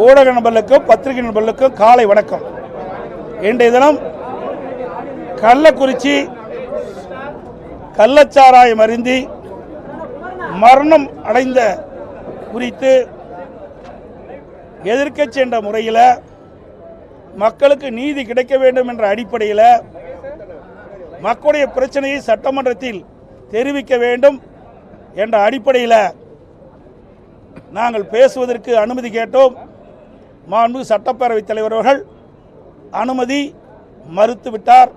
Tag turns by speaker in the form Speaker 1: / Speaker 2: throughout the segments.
Speaker 1: ஊடக நபர்களுக்கும் பத்திரிகை நபர்களுக்கும் காலை வணக்கம். இன்றைய தினம் கள்ளக்குறிச்சி கள்ளச்சாராயம் அருந்தி மரணம் அடைந்த குறித்து எதிர்க்கட்சி என்ற முறையில் மக்களுக்கு நீதி கிடைக்க வேண்டும் என்ற அடிப்படையில் மக்களுடைய பிரச்சனையை சட்டமன்றத்தில் தெரிவிக்க வேண்டும் என்ற அடிப்படையில் நாங்கள் பேசுவதற்கு அனுமதி கேட்டோம். மாண்பு சட்டப்பேரவைத் தலைவர் அவர்கள் அனுமதி மறுத்துவிட்டார்.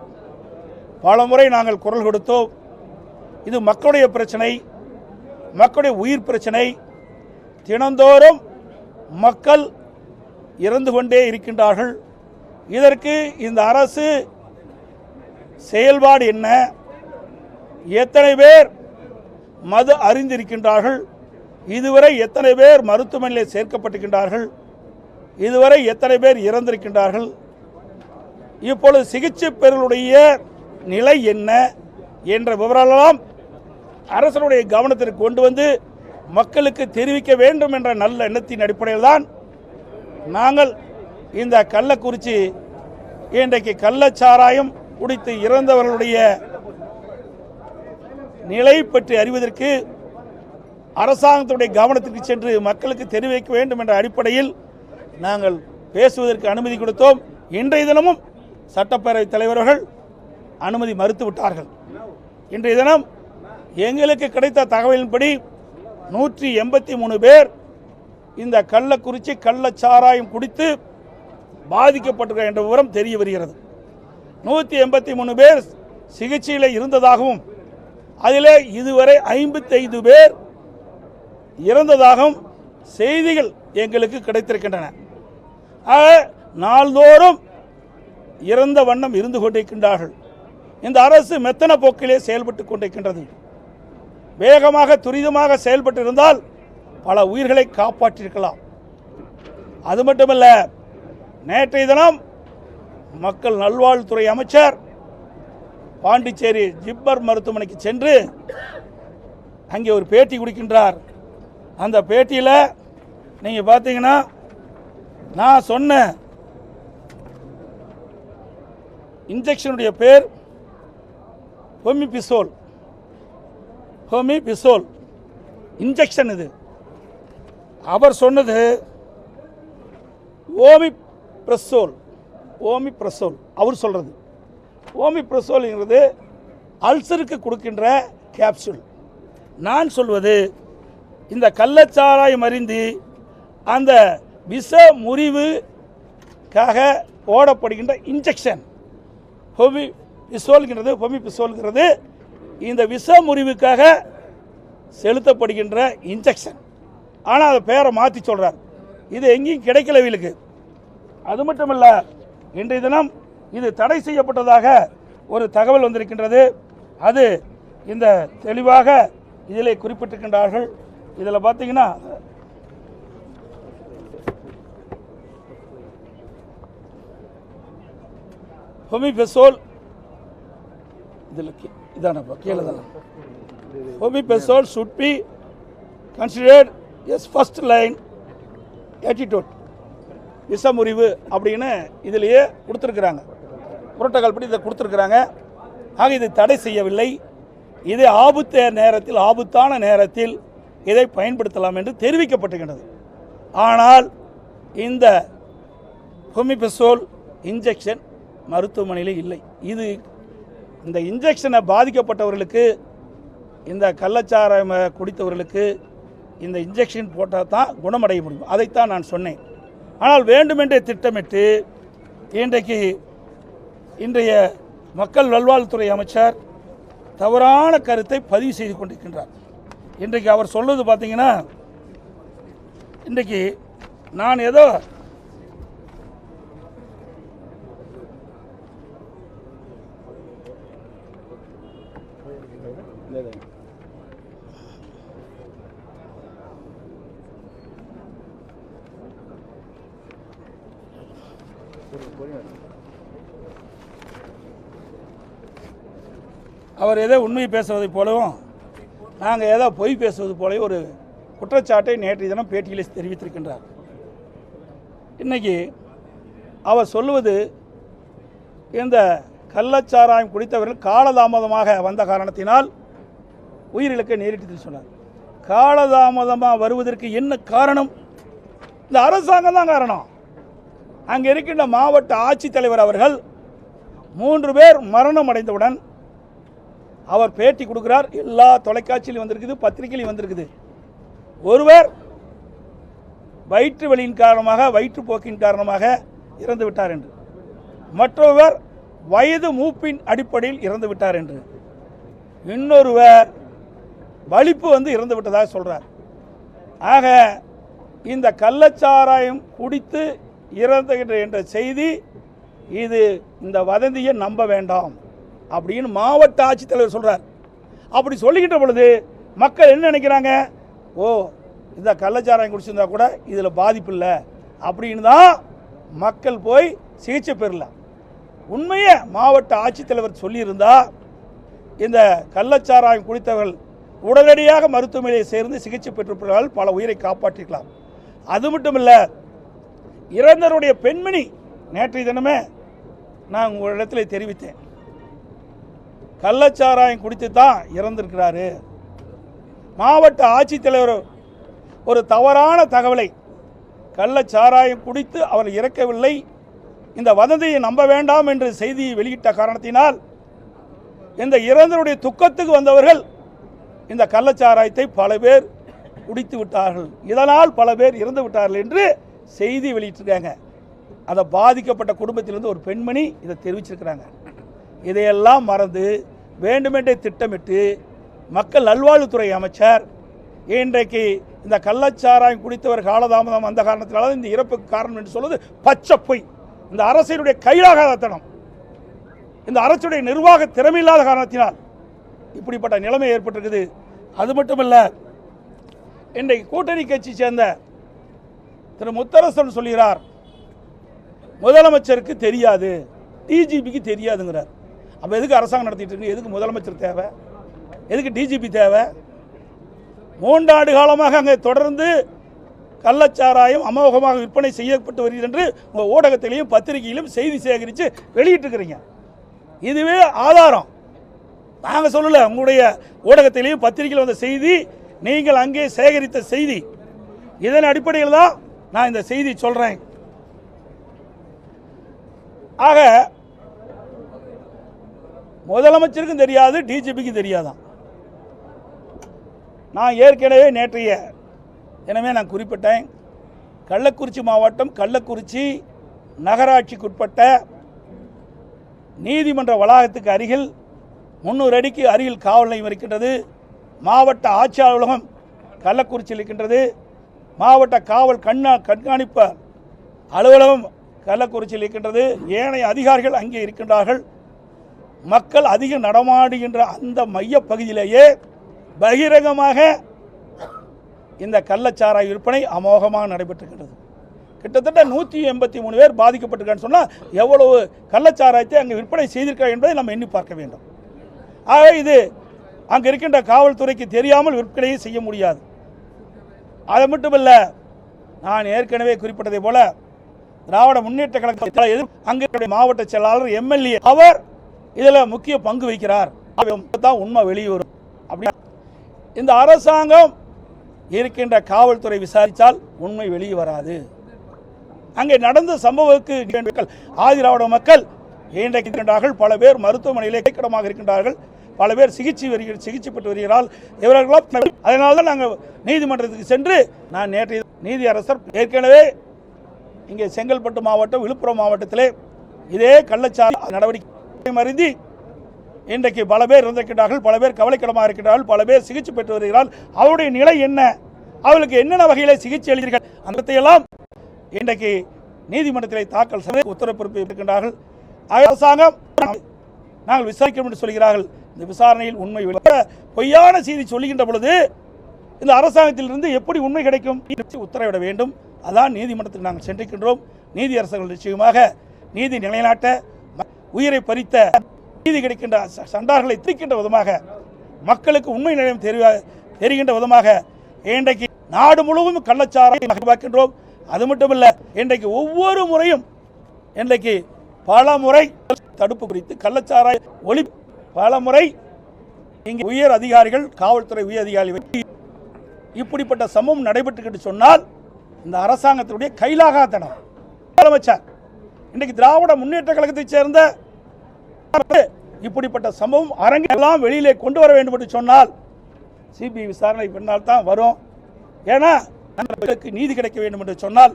Speaker 1: பலமுறை நாங்கள் குரல் கொடுத்தோம். இது மக்களுடைய பிரச்சனை மக்களுடைய உயிர் பிரச்சனை. தினந்தோறும் மக்கள் இறந்து கொண்டே இருக்கின்றார்கள். இதற்கு இந்த அரசு செயல்பாடு என்ன? எத்தனை பேர் மது அறிந்திருக்கின்றார்கள் இதுவரை எத்தனை பேர் மருத்துவமனையில் சேர்க்கப்பட்டிருக்கின்றார்கள்? இதுவரை எத்தனை பேர் இறந்திருக்கின்றார்கள்? இப்பொழுது சிகிச்சை பெறுவருடைய நிலை என்ன என்ற விவரமெல்லாம் அரசனுடைய கவனத்திற்கு கொண்டு வந்து மக்களுக்கு தெரிவிக்க வேண்டும் என்ற நல்ல எண்ணத்தின் அடிப்படையில் தான் நாங்கள் இந்த கள்ளக்குறிச்சி இன்றைக்கு கள்ளச்சாராயம் குடித்து இறந்தவர்களுடைய நிலை பற்றி அறிவதற்கு அரசாங்கத்துடைய கவனத்திற்கு சென்று மக்களுக்கு தெரிவிக்க வேண்டும் என்ற அடிப்படையில் நாங்கள் பேசுவதற்கு அனுமதி கொடுத்தோம். இன்றைய தினமும் சட்டப்பேரவைத் தலைவர்கள் அனுமதி மறுத்துவிட்டார்கள் இன்றைய தினம் எங்களுக்கு கிடைத்த தகவலின்படி நூற்றி எண்பத்தி மூணு பேர் இந்த கள்ளக்குறிச்சி கள்ளச்சாராயம் குடித்து பாதிக்கப்பட்டிருக்கிற என்ற விவரம் தெரிய வருகிறது. நூற்றி எண்பத்தி மூணு பேர் சிகிச்சையில் இருந்ததாகவும் அதில் இதுவரை ஐம்பத்தைந்து பேர் இறந்ததாகவும் செய்திகள் எங்களுக்கு கிடைத்திருக்கின்றன. நாள்தோறும் இறந்த வண்ணம் இருந்து கொண்டிருக்கின்றார்கள். இந்த அரசு மெத்தன போக்கிலே செயல்பட்டு கொண்டிருக்கின்றது. வேகமாக துரிதமாக செயல்பட்டு இருந்தால் பல உயிர்களை காப்பாற்றியிருக்கலாம் அது மட்டுமல்ல நேற்றைய தினம் மக்கள் நல்வாழ்வுத்துறை அமைச்சர் பாண்டிச்சேரி ஜிப்மர் மருத்துவமனைக்கு சென்று அங்கே ஒரு பேட்டி கொடுக்கின்றார். அந்த பேட்டியில் நீங்கள் பார்த்தீங்கன்னா நான் சொன்ன இன்ஜெக்ஷனுடைய பேர் ஹோமிபிசோல் ஹோமிபிசோல் இன்ஜெக்ஷன் இது. அவர் சொன்னது ஓமி பிரசோல் ஓமி பிரசோல் அவர் சொல்கிறது ஓமி பிரசோல்ங்கிறது அல்சருக்கு கொடுக்கின்ற கேப்சூல் நான் சொல்வது இந்த கள்ளச்சாராயம் அறிந்து அந்த விஷ முறிவுக்காக போடப்படுகின்ற இன்ஜெக்ஷன் ஹொமி பிசோல்கிறது ஹொமி பிசோல்கிறது இந்த விஷ முறிவுக்காக செலுத்தப்படுகின்ற இன்ஜெக்ஷன் ஆனால் அதை பேரை மாற்றி சொல்கிறார் இது எங்கேயும் கிடைக்கல இவங்களுக்கு அது மட்டுமல்ல இன்றைய தினம் இது தடை செய்யப்பட்டதாக ஒரு தகவல் வந்திருக்கின்றது. அது இந்த தெளிவாக இதில் குறிப்பிட்டிருக்கின்றார்கள். இதில் பார்த்தீங்கன்னா ஹொமிபெசோல் இதில் இதானப்பா கீழே தானே. ஹோமிபெசோல் should be considered as first line attitude விஷமுறிவு அப்படின்னு இதிலேயே கொடுத்துருக்குறாங்க. புரோட்டோகால் படி இதை கொடுத்துருக்குறாங்க. ஆக இதை தடை செய்யவில்லை. இதை ஆபத்த நேரத்தில் ஆபத்தான நேரத்தில் இதை பயன்படுத்தலாம் என்று தெரிவிக்கப்பட்டுகின்றது. ஆனால் இந்த ஹோமிபெசோல் இன்ஜெக்ஷன் மருத்துவமனையில் இல்லை. இது இந்த இன்ஜெக்ஷனை பாதிக்கப்பட்டவர்களுக்கு இந்த கள்ளச்சாரம் குடித்தவர்களுக்கு இந்த இன்ஜெக்ஷன் போட்டால் தான் குணமடைய முடியும். அதைத்தான் நான் சொன்னேன். ஆனால் வேண்டுமென்றே திட்டமிட்டு இன்றைக்கு இன்றைய மக்கள் நல்வாழ்வுத்துறை அமைச்சர் தவறான கருத்தை பதிவு செய்து கொண்டிருக்கின்றார். இன்றைக்கு அவர் சொல்வது பார்த்தீங்கன்னா இன்றைக்கு நான் ஏதோ அவர் ஏதோ உண்மை பேசுவதை போலவும் நாங்கள் ஏதோ பொய் பேசுவது போல ஒரு குற்றச்சாட்டை நேற்றைய தினம் பேட்டியில் தெரிவித்திருக்கின்றார். இன்னைக்கு அவர் சொல்லுவது இந்த கள்ளச்சாராயம் குடித்தவர்கள் காலதாமதமாக வந்த காரணத்தினால் உயிரிழக்க நேரிட்டது சொன்னார். காலதாமதமாக வருவதற்கு என்ன காரணம்? இந்த அரசாங்கம் தான் காரணம். அங்கே இருக்கின்ற மாவட்ட ஆட்சித்தலைவர் அவர்கள் மூன்று பேர் மரணம் அடைந்தவுடன் அவர் பேட்டி கொடுக்கிறார். எல்லா தொலைக்காட்சியிலும் வந்திருக்குது பத்திரிகையிலும் வந்திருக்குது. ஒருவர் வயிற்று வலியின் காரணமாக வயிற்றுப்போக்கின் காரணமாக இறந்து விட்டார் என்று. மற்றொருவர் வயது மூப்பின் அடிப்படையில் இறந்து விட்டார் என்று. இன்னொருவர் வலிப்பு வந்து இறந்து விட்டதாக சொல்றார். ஆக இந்த கள்ளச்சாராயம் குடித்து இறந்துகின்ற என்ற செய்தி இது இந்த வதந்தியை நம்ப வேண்டாம் அப்படின்னு மாவட்ட ஆட்சித்தலைவர் சொல்றார். அப்படி சொல்லிக்கிட்ட பொழுது மக்கள் என்ன நினைக்கிறாங்க? ஓ இந்த கள்ளச்சாராயம் குடிச்சிருந்தா கூட இதில் பாதிப்பு இல்லை அப்படின்னு தான் மக்கள் போய் சிகிச்சை பெறலாம். உண்மையே மாவட்ட ஆட்சித்தலைவர் சொல்லியிருந்தா இந்த கள்ளச்சாராயம் குடித்தவர்கள் உடனடியாக மருத்துவமனையை சேர்ந்து சிகிச்சை பெற்றிருப்பவர்கள் பல உயிரை காப்பாற்றிக்கலாம் அது மட்டும் இல்லை இறந்தவருடைய பெண்மணி நேற்றைய தினமே நான் உங்களிடத்தில் தெரிவித்தேன். கள்ளச்சாராயம் குடித்து தான் இறந்திருக்கிறாரு. மாவட்ட ஆட்சித்தலைவர் ஒரு தவறான தகவலை கள்ளச்சாராயம் குடித்து அவர் இறக்கவில்லை இந்த வதந்தியை நம்ப வேண்டாம் என்று செய்தியை வெளியிட்ட காரணத்தினால் இந்த இறந்தருடைய துக்கத்துக்கு வந்தவர்கள் இந்த கள்ளச்சாராயத்தை பல பேர் குடித்து விட்டார்கள். இதனால் பல பேர் இறந்து விட்டார்கள் என்று செய்தி வெளியிட்டிருக்காங்க. அதை பாதிக்கப்பட்ட குடும்பத்திலிருந்து ஒரு பெண்மணி இதை தெரிவிச்சிருக்கிறாங்க. இதையெல்லாம் மறந்து வேண்டுமென்றே திட்டமிட்டு மக்கள் நல்வாழ்வுத்துறை அமைச்சர் இன்றைக்கு இந்த கள்ளச்சாராயம் குடித்தவர் காலதாமதம் அந்த காரணத்தினால இந்த இறப்புக்கு காரணம் என்று சொல்வது பச்சை பொய். இந்த அரசினுடைய கையிலாகாதத்தனம் இந்த அரசுடைய நிர்வாக திறமையில்லாத காரணத்தினால் இப்படிப்பட்ட நிலைமை ஏற்பட்டிருக்குது. அது மட்டுமல்ல இன்றைக்கு கூட்டணி கட்சி சேர்ந்த திரு முத்தரசன் சொல்கிறார் முதலமைச்சருக்கு தெரியாது டிஜிபிக்கு தெரியாதுங்கிறார். அப்போ எதுக்கு அரசாங்கம் நடத்திட்டு இருக்கு? எதுக்கு முதலமைச்சர் தேவை? எதுக்கு டிஜிபி தேவை? மூன்றாண்டு காலமாக அங்கே தொடர்ந்து கள்ளச்சாராயம் அமோகமாக விற்பனை செய்யப்பட்டு வருகிறது என்று உங்கள் ஊடகத்திலையும் பத்திரிகையிலும் செய்தி சேகரித்து வெளியிட்டிருக்கிறீங்க. இதுவே ஆதாரம். நாங்கள் சொல்லலை உங்களுடைய ஊடகத்திலையும் பத்திரிகையில் வந்த செய்தி நீங்கள் அங்கே சேகரித்த செய்தி. இதன் அடிப்படையில் தான் நான் இந்த செய்தி சொல்கிறேன் ஆக முதலமைச்சருக்கும் தெரியாது டிஜிபிக்கும் தெரியாதான். நான் ஏற்கனவே நேற்றைய எனவே நான் குறிப்பிட்டேன் கள்ளக்குறிச்சி மாவட்டம் கள்ளக்குறிச்சி நகராட்சிக்குட்பட்ட நீதிமன்ற வளாகத்துக்கு அருகில் முன்னூறு அடிக்கு அருகில் காவல் நிலையம் இருக்கின்றது. மாவட்ட ஆட்சி அலுவலகம் கள்ளக்குறிச்சியில் இருக்கின்றது. மாவட்ட காவல் கண்ணா கண்காணிப்பு அலுவலகம் கள்ளக்குறிச்சியில் இருக்கின்றது. ஏனைய அதிகாரிகள் அங்கே இருக்கின்றார்கள். மக்கள் அதிகம் நடமாடுகின்ற அந்த மையப்பகுதியிலேயே பகிரங்கமாக இந்த கள்ளச்சாராய விற்பனை அமோகமாக நடைபெற்றுகின்றது கிட்டத்தட்ட நூற்றி எண்பத்தி மூணு பேர் பாதிக்கப்பட்டிருக்கான்னு சொன்னால் எவ்வளவு கள்ளச்சாராயத்தை அங்கே விற்பனை செய்திருக்கா என்பதை நம்ம எண்ணி பார்க்க வேண்டும். ஆக இது அங்கே இருக்கின்ற காவல்துறைக்கு தெரியாமல் விற்பனையை செய்ய முடியாது. அது மட்டுமல்ல நான் ஏற்கனவே குறிப்பிட்டதை போல திராவிட முன்னேற்ற கழகத்தில் எதிர் அங்கே மாவட்ட செயலாளர் எம்எல்ஏ அவர் இதில் முக்கிய பங்கு வகிக்கிறார். தான் உண்மை வெளியே வரும் அப்படி இந்த அரசாங்கம் இருக்கின்ற காவல்துறை விசாரித்தால் உண்மை வெளியே வராது. அங்கே நடந்த சம்பவத்துக்கு மக்கள் ஆதிராவிட மக்கள் இன்றைக்கு இருக்கின்றார்கள். பல பேர் மருத்துவமனையிலே கைக்கடமாக இருக்கின்றார்கள். பல பேர் சிகிச்சை வருகிற சிகிச்சை பெற்று வருகிறார் இவர்களால் அதனால தான் நாங்கள் நீதிமன்றத்துக்கு சென்று நான் நேற்று நீதியரசர் ஏற்கனவே இங்கே செங்கல்பட்டு மாவட்டம் விழுப்புரம் மாவட்டத்திலே இதே கள்ளச்சாலை நடவடிக்கை மருந்தி இன்றைக்கு பல பேர் இருந்திருக்கிறார்கள் பல பேர் கவலைக்கிடமாக இருக்கிறார்கள் பல பேர் சிகிச்சை பெற்று வருகிறார்கள். அவருடைய நிலை என்ன? அவர்களுக்கு என்னென்ன வகையில் சிகிச்சை அளித்தீர்கள்? அந்தத்தையெல்லாம் இன்றைக்கு நீதிமன்றத்தில் தாக்கல் செய்து உத்தரவு பிறப்பி இருக்கின்றார்கள் அரசாங்கம் நாங்கள் விசாரிக்கிறோம் என்று சொல்கிறார்கள். இந்த விசாரணையில் உண்மை பொய்யான செய்தி சொல்லுகின்ற பொழுது இந்த அரசாங்கத்திலிருந்து எப்படி உண்மை கிடைக்கும்? உத்தரவிட வேண்டும். அதான் நீதிமன்றத்தில் நாங்கள் சென்றிருக்கின்றோம். நீதியரசர்கள் நிச்சயமாக நீதி நிலைநாட்ட உயிரை பறித்த நீதி கிடைக்கின்ற ச- சண்டார்களை திரிக்கின்ற விதமாக மக்களுக்கு உண்மை நிலையம் தெரிய தெரிகின்ற விதமாக இன்றைக்கு நாடு முழுவதும் கள்ளச்சாரை பார்க்கின்றோம். அது மட்டும் இல்லை இன்றைக்கு ஒவ்வொரு முறையும் இன்றைக்கு பல முறை தடுப்பு குறித்து கள்ளச்சாராய ஒளி பல முறை இங்கே உயர் அதிகாரிகள் காவல்துறை உயர் அதிகாரிகள் இப்படிப்பட்ட சம்பவம் நடைபெற்றுக்கிட்டு சொன்னால் இந்த அரசாங்கத்தினுடைய கைலாகாத்தனம். முதலமைச்சர் இன்றைக்கு திராவிட முன்னேற்ற கழகத்தைச் சேர்ந்த இப்படிப்பட்ட சம்பவம் அரங்கெல்லாம் வெளியிலே கொண்டு வர வேண்டும் என்று சொன்னால் சிபிஐ விசாரணை பின்னால் தான் வரும். ஏன்னா நீதி கிடைக்க வேண்டும் என்று சொன்னால்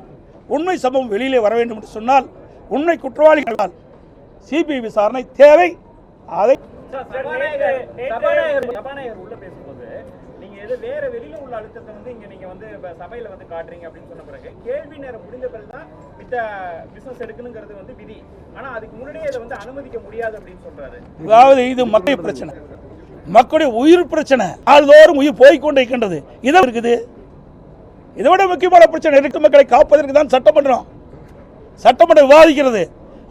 Speaker 1: உண்மை சம்பவம் வெளியிலே வர வேண்டும் என்று சொன்னால் உண்மை குற்றவாளிகளால் சிபிஐ விசாரணை தேவை. அதை
Speaker 2: சபாநாயகர் வேற வெளியில உள்ள அழுத்தத்தை வந்து இங்க நீங்க வந்து இப்ப சபையில வந்து காட்டுறீங்க அப்படின்னு சொன்ன பிறகு கேள்வி நேரம் முடிந்த பிறகு தான் மித்த பிசினஸ் எடுக்கணுங்கிறது வந்து விதி. ஆனா அதுக்கு முன்னாடியே இதை வந்து அனுமதிக்க முடியாது அப்படின்னு சொல்றாரு.
Speaker 1: அதாவது இது மக்கள் பிரச்சனை. மக்களுடைய உயிர் பிரச்சனை. ஆள்தோறும் உயிர் போய்கொண்டே இருக்கின்றது. இதை இருக்குது. இதை விட முக்கியமான பிரச்சனை இருக்கு மக்களை காப்பதற்கு தான் சட்டமன்றம் சட்டமன்றம் விவாதிக்கிறது.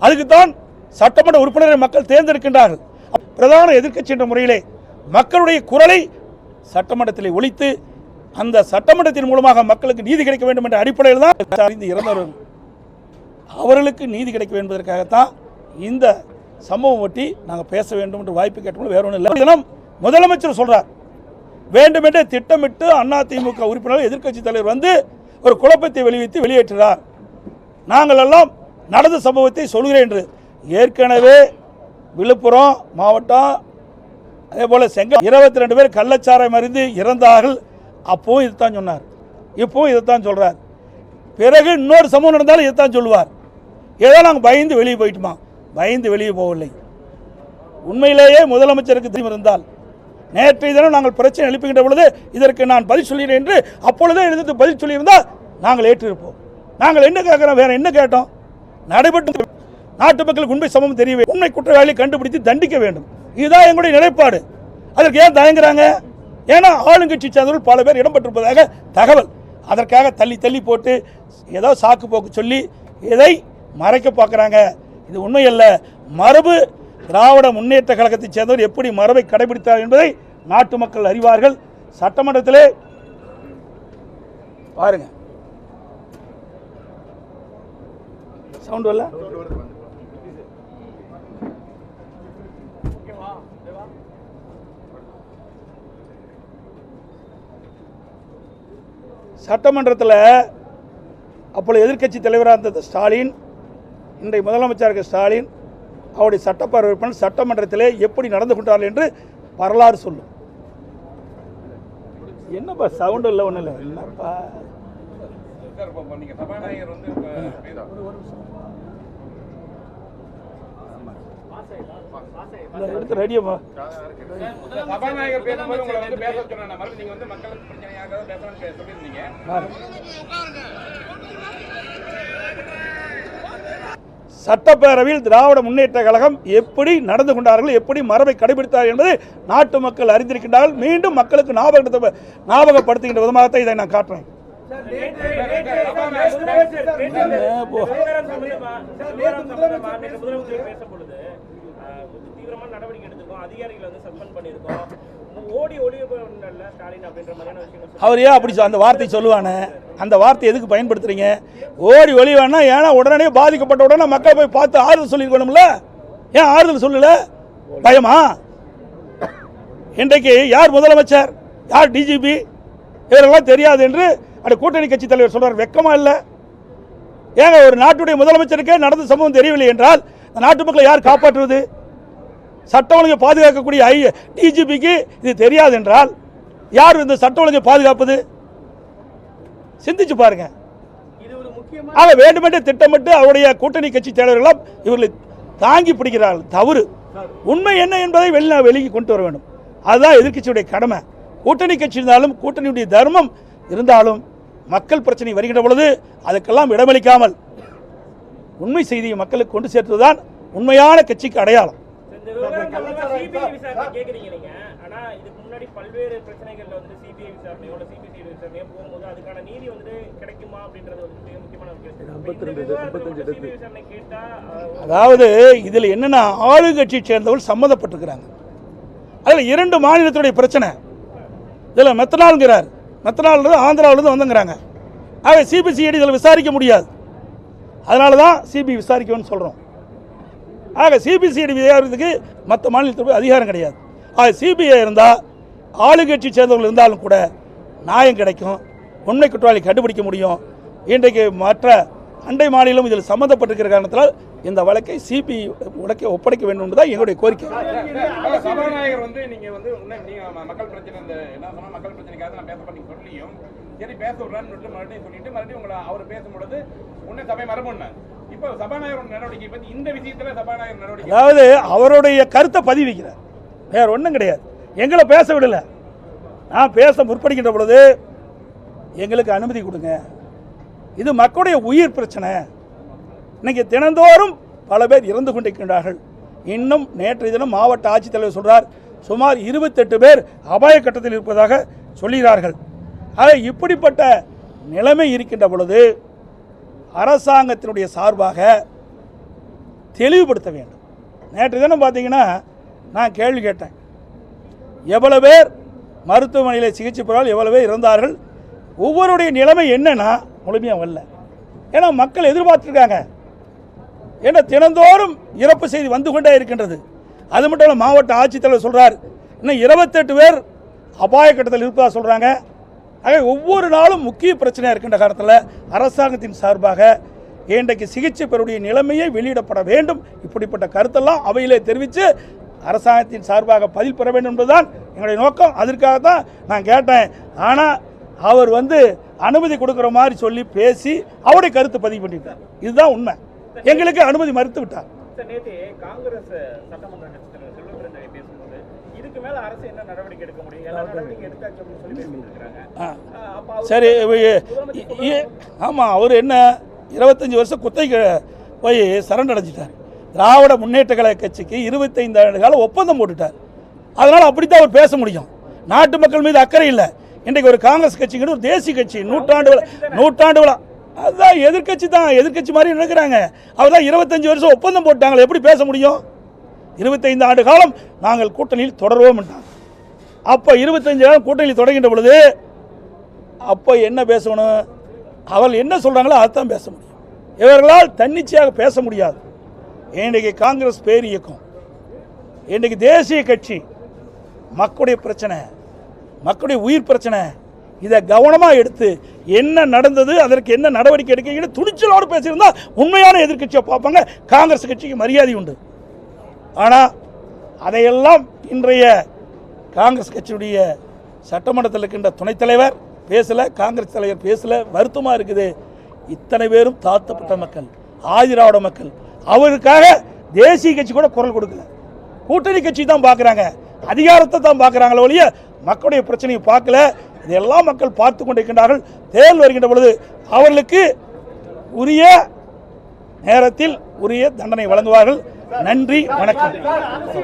Speaker 1: அதுக்கு தான் சட்டமன்ற உறுப்பினரை மக்கள் தேர்ந்தெடுக்கின்றார்கள். பிரதான எதிர்க்கட்சி என்ற முறையிலே மக்களுடைய குரலை சட்டமன்றத்தில் ஒழித்து அந்த சட்டமன்றத்தின் மூலமாக மக்களுக்கு நீதி கிடைக்க வேண்டும் என்ற அடிப்படையில் தான் அறிந்து இறந்தவர்கள் அவர்களுக்கு நீதி கிடைக்க என்பதற்காகத்தான் இந்த சம்பவம் ஒட்டி நாங்கள் பேச வேண்டும் என்று வாய்ப்பு கேட்டோம் வேற ஒன்றும் இல்லை. இதெல்லாம் முதலமைச்சர் சொல்கிறார் வேண்டுமென்றே திட்டமிட்டு அதிமுக உறுப்பினர் எதிர்க்கட்சி தலைவர் வந்து ஒரு குழப்பத்தை வெளிவித்து வெளியேற்றுகிறார். நாங்கள் எல்லாம் நடந்த சம்பவத்தை சொல்கிறேன் என்று. ஏற்கனவே விழுப்புரம் மாவட்டம் அதே போல் செங்க இருபத்தி ரெண்டு பேர் கள்ளச்சாரம் அறிந்து இறந்தார்கள். அப்பவும் இதுதான் சொன்னார். இப்பவும் இதைத்தான் சொல்கிறார் பிறகு இன்னொரு சமூகம் நடந்தாலும் இதைத்தான் சொல்லுவார். ஏதோ நாங்கள் பயந்து வெளியே போயிட்டுமா? பயந்து வெளியே போகவில்லை. உண்மையிலேயே முதலமைச்சருக்கு தெரியும் இருந்தால் நேற்றைய தினம் நாங்கள் பிரச்சனை எழுப்புகின்ற பொழுது இதற்கு நான் பதில் சொல்கிறேன் என்று அப்பொழுதே எழுந்து பதில் சொல்லியிருந்தால் நாங்கள் ஏற்றிருப்போம். நாங்கள் என்ன கேட்குறோம்? வேற என்ன கேட்டோம்? நடைபெற்று நாட்டு மக்களுக்கு உண்மை சமம் தெரியவே உண்மை குற்றவாளியை கண்டுபிடித்து தண்டிக்க வேண்டும். இதுதான் எங்களுடைய நிலைப்பாடு. அதற்கு ஏன் தயங்குறாங்க? ஏன்னா ஆளுங்கட்சி சேர்ந்தவர்கள் பல பேர் இடம்பெற்றிருப்பதாக தகவல். அதற்காக தள்ளி தள்ளி போட்டு ஏதோ சாக்கு போக்கு சொல்லி இதை மறைக்க பார்க்குறாங்க. இது உண்மை அல்ல மரபு திராவிட முன்னேற்ற கழகத்தைச் சேர்ந்தவர் எப்படி மரபை கடைபிடித்தார் என்பதை நாட்டு மக்கள் அறிவார்கள். சட்டமன்றத்திலே பாருங்க. சவுண்ட் வரல? சட்டமன்றத்தில் அப்பொழுது எதிர்க்கட்சி தலைவராக இருந்த ஸ்டாலின் இன்றைய முதலமைச்சர் இருக்க ஸ்டாலின் அவருடைய சட்டப்பேரவை உறுப்பினர் சட்டமன்றத்திலே எப்படி நடந்து கொண்டார்கள் என்று வரலாறு சொல்லும். என்னப்பா சவுண்ட் இல்லை ஒன்றும் இல்லை. என்னப்பா? எடுத்து ரெடியம்மா
Speaker 3: சபாநாயகர் பேசும்போது உங்களை வந்து பேச சொன்னேன் மறுபடியும் நீங்க வந்து மக்களுக்கு பிரச்சனையாக பேசணும்னு சொல்லியிருந்தீங்க.
Speaker 1: சட்டப்பேரவையில் திராவிட முன்னேற்ற கழகம் எப்படி நடந்து கொண்டார்கள் எப்படி மரபை கடைபிடித்தார்கள் என்பதை நாட்டு மக்கள் அறிந்திருக்கின்றார்கள். மீண்டும் மக்களுக்கு ஞாபகப்படுத்த ஞாபகப்படுத்துகின்ற விதமாகத்தான் இதை நான் காட்டுறேன்.
Speaker 2: முதலமைச்சர் பேசும் பொழுது தீவிரமான நடவடிக்கை எடுத்திருக்கோம் அதிகாரிகளை வந்து சஸ்பெண்ட் பண்ணியிருக்கோம். ஓடி ஒளிய ஸ்டாலின் அப்படின்ற மாதிரியான
Speaker 1: அவர் ஏன் அப்படி அந்த வார்த்தை சொல்லுவானே? அந்த வார்த்தை எதுக்கு பயன்படுத்துறீங்க? ஓடி ஒளிவானா ஏன்னா உடனே பாதிக்கப்பட்ட உடனே மக்கள் போய் பார்த்து ஆறுதல் சொல்லியிருக்கணும்ல? ஏன் ஆறுதல் சொல்லல? பயமா? இன்றைக்கு யார் முதலமைச்சர்? யார் டிஜிபி இவரெல்லாம் தெரியாது என்று அந்த கூட்டணி கட்சி தலைவர் சொல்றார். வெக்கமா இல்லை. ஏங்க ஒரு நாட்டுடைய முதலமைச்சருக்கே நடந்த சம்பவம் தெரியவில்லை என்றால் நாட்டு மக்களை யார் காப்பாற்றுவது? சட்ட ஒழுங்கை பாதுகாக்கக்கூடிய ஐ டிஜிபிக்கு இது தெரியாது என்றால் யார் இந்த சட்ட ஒழுங்கை பாதுகாப்பது? சிந்திச்சு பாருங்க. ஆக வேண்டுமென்றே திட்டமிட்டு அவருடைய கூட்டணி கட்சி தலைவர்களாம் இவர்களை தாங்கி பிடிக்கிறார்கள். தவறு. உண்மை என்ன என்பதை வெளி வெளியே கொண்டு வர வேண்டும். அதுதான் எதிர்க்கட்சியுடைய கடமை. கூட்டணி கட்சி இருந்தாலும் கூட்டணியுடைய தர்மம் இருந்தாலும் மக்கள் பிரச்சனை வருகின்ற பொழுது அதுக்கெல்லாம் இடமளிக்காமல் உண்மை செய்தியை மக்களுக்கு கொண்டு சேர்த்ததுதான் உண்மையான கட்சிக்கு அடையாளம்.
Speaker 2: இந்த விவகாரம் சிபிஐ விசாரணை கேக்குறீங்க நீங்க. ஆனா இதுக்கு முன்னாடி பல்வேறு பிரச்சனைகள்ல வந்து சிபிஐ விசாரணையோ இல்ல சிபிசிஐ விசாரணையோ போகும்போது அதுக்கான நீதி வந்து கிடைக்குமா அப்படின்றது வந்து மிக முக்கியமான ஒரு கேள்வி. இப்ப இந்த விவகாரத்துல மட்டும் சிபிஐ விசாரணை கேட்டா அஹ்,
Speaker 1: அதாவது இதில் என்னன்னா ஆளுங்கட்சி சேர்ந்தவர்கள் சம்மந்தப்பட்டிருக்கிறாங்க. அதில் இரண்டு மாநிலத்துடைய பிரச்சனை. இதில் மெத்தனால்ங்கிறார். மெத்தனால் ஆந்திராவிலிருந்து வந்துங்கிறாங்க. ஆக சிபிசிஐடி இதில் விசாரிக்க முடியாது. அதனால தான் சிபி விசாரிக்கணும்னு சொல்கிறோம் ஆக சிபிசிஐடி விசாரிக்கிறதுக்கு மற்ற மாநிலத்தில் போய் அதிகாரம் கிடையாது. ஆக சிபிஐ இருந்தால் ஆளுங்கட்சி சேர்ந்தவர்கள் இருந்தாலும் கூட நியாயம் கிடைக்கும். உண்மை குற்றவாளி கண்டுபிடிக்க முடியும். இன்றைக்கு மற்ற அண்டை மாநிலம் இதில் சம்மந்தப்பட்டிருக்கிற காரணத்தால் இந்த வழக்கை சிபி உடைக்க ஒப்படைக்க வேண்டும் என்பதுதான் எங்களுடைய கோரிக்கை.
Speaker 3: சபாநாயகர் வந்து நீங்கள் வந்து மக்கள் பிரச்சனை இந்த என்ன மக்கள் பிரச்சனைக்காக நான் பேச பண்ணி சொல்லியும் சரி பேச விடுறான்னு மறுபடியும் சொல்லிட்டு மறுபடியும் உங்களை அவர் பேசும்பொழுது உன்னை சபை மரபுண்ண இப்போ சபாநாயகர் நடவடிக்கை பத்தி இந்த விஷயத்துல சபாநாயகர் நடவடிக்கை
Speaker 1: அதாவது அவருடைய கருத்தை பதிவிக்கிறார். வேற ஒன்றும் கிடையாது. எங்களை பேச விடல. நான் பேச முற்படுகின்ற பொழுது எங்களுக்கு அனுமதி கொடுங்க. இது மக்களுடைய உயிர் பிரச்சனை. இன்னைக்கு தினந்தோறும் பல பேர் இறந்து கொண்டிருக்கின்றார்கள். இன்னும் நேற்றைய தினம் மாவட்ட ஆட்சித்தலைவர் சொல்றார் சுமார் இருபத்தெட்டு பேர் அபாய கட்டத்தில் இருப்பதாக சொல்கிறார்கள். ஆக இப்படிப்பட்ட நிலைமை இருக்கின்ற பொழுது அரசாங்கத்தினுடைய சார்பாக தெளிவுபடுத்த வேண்டும். நேற்று தினம் பார்த்தீங்கன்னா நான் கேள்வி கேட்டேன். எவ்வளவு பேர் மருத்துவமனையில் சிகிச்சை பெறால் எவ்வளோ பேர் இருந்தார்கள் ஒவ்வொருடைய நிலைமை என்னன்னா முழுமையாக வரல. ஏன்னா மக்கள் எதிர்பார்த்துருக்காங்க. ஏன்னா தினந்தோறும் இறப்பு செய்தி வந்து கொண்டே இருக்கின்றது. அது மட்டும் இல்லை மாவட்ட ஆட்சித்தலைவர் சொல்கிறார் இன்னும் இருபத்தெட்டு பேர் அபாய கட்டத்தில் இருப்பதாக சொல்கிறாங்க ஆக ஒவ்வொரு நாளும் முக்கிய பிரச்சனையாக இருக்கின்ற காலத்தில் அரசாங்கத்தின் சார்பாக இன்றைக்கு சிகிச்சை பெறக்கூடிய நிலைமையை வெளியிடப்பட வேண்டும். இப்படிப்பட்ட கருத்தெல்லாம் அவையிலே தெரிவித்து அரசாங்கத்தின் சார்பாக பதில் பெற வேண்டும் என்பதுதான் எங்களுடைய நோக்கம். அதற்காக தான் நான் கேட்டேன். ஆனால் அவர் வந்து அனுமதி கொடுக்குற மாதிரி சொல்லி பேசி அவருடைய கருத்து பதிவு பண்ணிட்டார். இதுதான் உண்மை. எங்களுக்கு அனுமதி மறுத்து விட்டார்.
Speaker 2: நேற்று காங்கிரஸ் சட்டமன்ற கட்சித் தலைவர் செல்வபிரந்தனை பேசும்போது இதுக்கு மேல அரசு என்ன நடவடிக்கை எடுக்க முடியும்? எல்லா நடவடிக்கை எடுத்தாச்சு அப்படின்னு சொல்லி பேசிட்டு இருக்காங்க
Speaker 1: ஆ.
Speaker 2: அப்ப அவர்
Speaker 1: சரி ஆமாம் அவர் என்ன இருபத்தஞ்சி வருஷம் குத்தகைக்கு போய் சரண் அடைஞ்சிட்டார் திராவிட முன்னேற்ற கழக கட்சிக்கு இருபத்தைந்து ஆண்டு காலம் ஒப்பந்தம் போட்டுட்டார். அதனால் அப்படித்தான் அவர் பேச முடியும். நாட்டு மக்கள் மீது அக்கறை இல்லை. இன்றைக்கு ஒரு காங்கிரஸ் கட்சிங்கிற ஒரு தேசிய கட்சி நூற்றாண்டு விழா நூற்றாண்டு விழா. அதுதான் எதிர்க்கட்சி தான் எதிர்க்கட்சி மாதிரி நினைக்கிறாங்க அவர் தான் இருபத்தஞ்சு வருஷம் ஒப்பந்தம் போட்டாங்களே எப்படி பேச முடியும்? இருபத்தைந்து ஆண்டு காலம் நாங்கள் கூட்டணியில் தொடர்வோம் என்றார். அப்போ இருபத்தஞ்சு காலம் கூட்டணியில் தொடங்கின்ற பொழுது அப்போ என்ன பேசணும்? அவர்கள் என்ன சொல்கிறாங்களோ அதைத்தான் பேச முடியும். இவர்களால் தன்னிச்சையாக பேச முடியாது. இன்றைக்கு காங்கிரஸ் பேர் இயக்கம். இன்றைக்கு தேசிய கட்சி மக்களுடைய பிரச்சனை மக்களுடைய உயிர் பிரச்சனை இதை கவனமாக எடுத்து என்ன நடந்தது அதற்கு என்ன நடவடிக்கை எடுக்கிறீங்கன்னு துணிச்சலோடு பேசியிருந்தா உண்மையான எதிர்க்கட்சியை பார்ப்பாங்க காங்கிரஸ் கட்சிக்கு மரியாதை உண்டு. ஆனால் அதையெல்லாம் இன்றைய காங்கிரஸ் கட்சியுடைய சட்டமன்றத்தில் இருக்கின்ற துணைத் தலைவர் பேசல காங்கிரஸ் தலைவர் பேசல வருத்தமாக இருக்குது. இத்தனை பேரும் தாழ்த்தப்பட்ட மக்கள் ஆதிராவிட மக்கள். அவருக்காக தேசிய கட்சி கூட குரல் கொடுக்கல. கூட்டணி கட்சி தான் பார்க்குறாங்க அதிகாரத்தை தான் பார்க்குறாங்களே ஒழிய மக்களுடைய பிரச்சனையை பார்க்கல. இதெல்லாம் மக்கள் பார்த்து கொண்டிருக்கின்றார்கள். தேர்தல் வருகின்ற பொழுது அவர்களுக்கு உரிய நேரத்தில் உரிய தண்டனை வழங்குவார்கள். நன்றி வணக்கம்.